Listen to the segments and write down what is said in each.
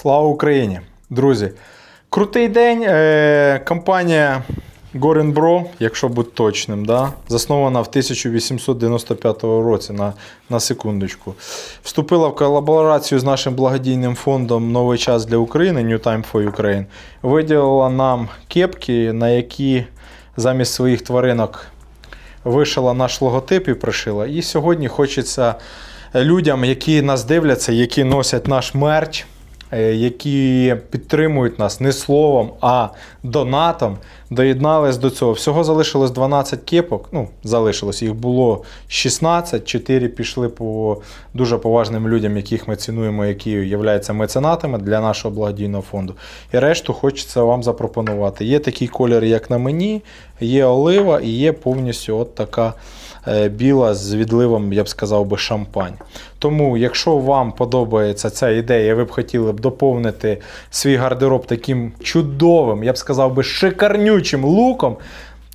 Слава Україні! Друзі! Крутий день. Е, компанія Bro, якщо бути точним, да? заснована в 1895 році на, на секундочку. Вступила в колаборацію з нашим благодійним фондом Новий час для України New Time for Ukraine. Виділила нам кепки, на які замість своїх тваринок вишила наш логотип і пришила. І сьогодні хочеться людям, які нас дивляться, які носять наш мерч, які підтримують нас не словом, а донатом, доєднались до цього. Всього залишилось 12 кепок. Ну, залишилось, їх було 16, 4 пішли по дуже поважним людям, яких ми цінуємо, які являються меценатами для нашого благодійного фонду. І решту хочеться вам запропонувати. Є такий колір, як на мені, є олива і є повністю от така е, біла з відливом, я б сказав би, шампань. Тому, якщо вам подобається ця ідея, ви б хотіли б доповнити свій гардероб таким чудовим, я б сказав би, шикарнючим луком,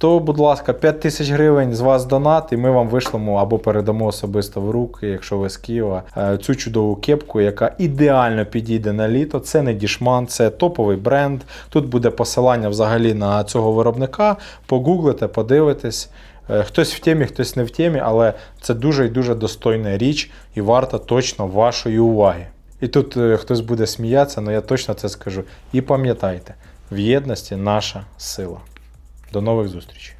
то, будь ласка, 5 тисяч гривень з вас донат, і ми вам вишлемо або передамо особисто в руки, якщо ви з Києва, е, цю чудову кепку, яка ідеально підійде на літо. Це не дішман, це топовий бренд. Тут буде посилання взагалі на цього виробника. Погуглите, подивитесь. Е, Хтось в темі, хтось не в темі, але це дуже і дуже достойна річ і варта точно вашої уваги. І тут е, хтось буде сміятися, але я точно це скажу. І пам'ятайте, в єдності наша сила. До нових зустрічей!